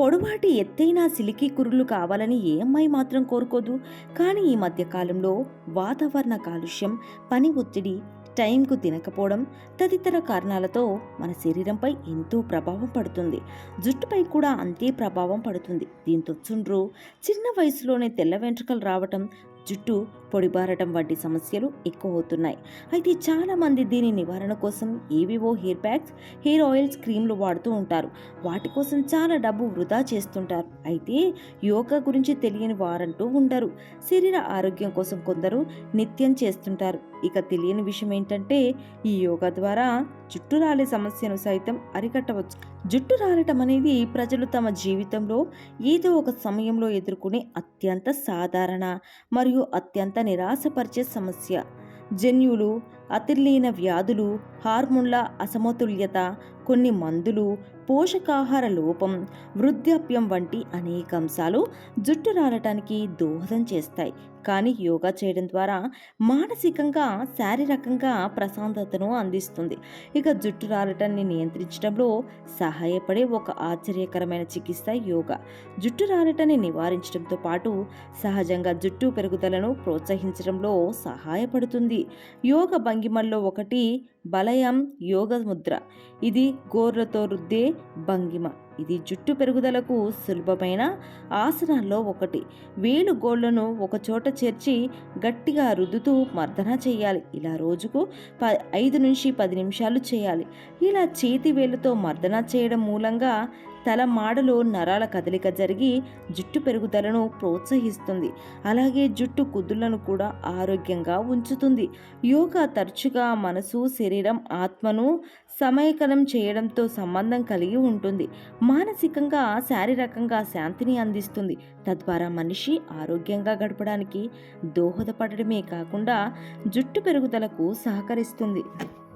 పొడవాటి ఎత్తైన సిలికి కురులు కావాలని ఏ అమ్మాయి మాత్రం కోరుకోదు. కానీ ఈ మధ్యకాలంలో వాతావరణ కాలుష్యం పని ఒత్తిడి టైంకు తినకపోవడం తదితర కారణాలతో మన శరీరంపై ఎంతో ప్రభావం పడుతుంది. జుట్టుపై కూడా అంతే ప్రభావం పడుతుంది. దీంతో చుండ్రు చిన్న వయసులోనే తెల్ల వెంట్రుకలు రావటం జుట్టు పొడిబారటం వంటి సమస్యలు ఎక్కువ అవుతున్నాయి అయితే చాలామంది దీని నివారణ కోసం ఏవివో హెయిర్ ప్యాక్స్ హెయిర్ ఆయిల్స్ క్రీమ్లు వాడుతూ ఉంటారు. వాటి కోసం చాలా డబ్బు వృధా చేస్తుంటారు. అయితే యోగా గురించి తెలియని వారంటూ ఉండరు. శరీర ఆరోగ్యం కోసం కొందరు నిత్యం చేస్తుంటారు. ఇక తెలియని విషయం ఏంటంటే ఈ యోగా ద్వారా జుట్టు రాలే సమస్యను సైతం అరికట్టవచ్చు. జుట్టు రాలటం అనేది ప్రజలు తమ జీవితంలో ఏదో ఒక సమయంలో ఎదుర్కొనే అత్యంత సాధారణ మరియు అత్యంత నిరాశపరిచే సమస్య. జన్యువులు అతిర్లీన వ్యాధులు హార్మోన్ల అసమతుల్యత కొన్ని మందులు పోషకాహార లోపం వృద్ధాప్యం వంటి అనేక అంశాలు జుట్టు రాలటానికి దోహదం చేస్తాయి. కానీ యోగా చేయడం ద్వారా మానసికంగా శారీరకంగా ప్రశాంతతను అందిస్తుంది. ఇక జుట్టు రాలటాన్ని నియంత్రించడంలో సహాయపడే ఒక ఆశ్చర్యకరమైన చికిత్స యోగా. జుట్టు రాలటాన్ని నివారించడంతో పాటు సహజంగా జుట్టు పెరుగుదలను ప్రోత్సహించడంలో సహాయపడుతుంది. యోగ భంగిమల్లో ఒకటి బలయం యోగ ముద్ర ఇది గోర్లతో రుద్దే భంగిమ. ఇది జుట్టు పెరుగుదలకు సులభమైన ఆసనాల్లో ఒకటి. వేలు గోళ్ళను ఒకచోట చేర్చి గట్టిగా రుద్దుతూ మర్దన చేయాలి. ఇలా రోజుకు ప ఐదు నుంచి పది నిమిషాలు చేయాలి. ఇలా చేతి వేలుతో మర్దన చేయడం మూలంగా తల మాడలో నరాల కదలిక జరిగి జుట్టు పెరుగుదలను ప్రోత్సహిస్తుంది. అలాగే జుట్టు కుదులను కూడా ఆరోగ్యంగా ఉంచుతుంది. యోగా తరచుగా మనసు శరీరం ఆత్మను సమయకలం చేయడంతో సంబంధం కలిగి ఉంటుంది. మానసికంగా శారీరకంగా శాంతిని అందిస్తుంది. తద్వారా మనిషి ఆరోగ్యంగా గడపడానికి దోహదపడమే కాకుండా జుట్టు పెరుగుదలకు సహకరిస్తుంది.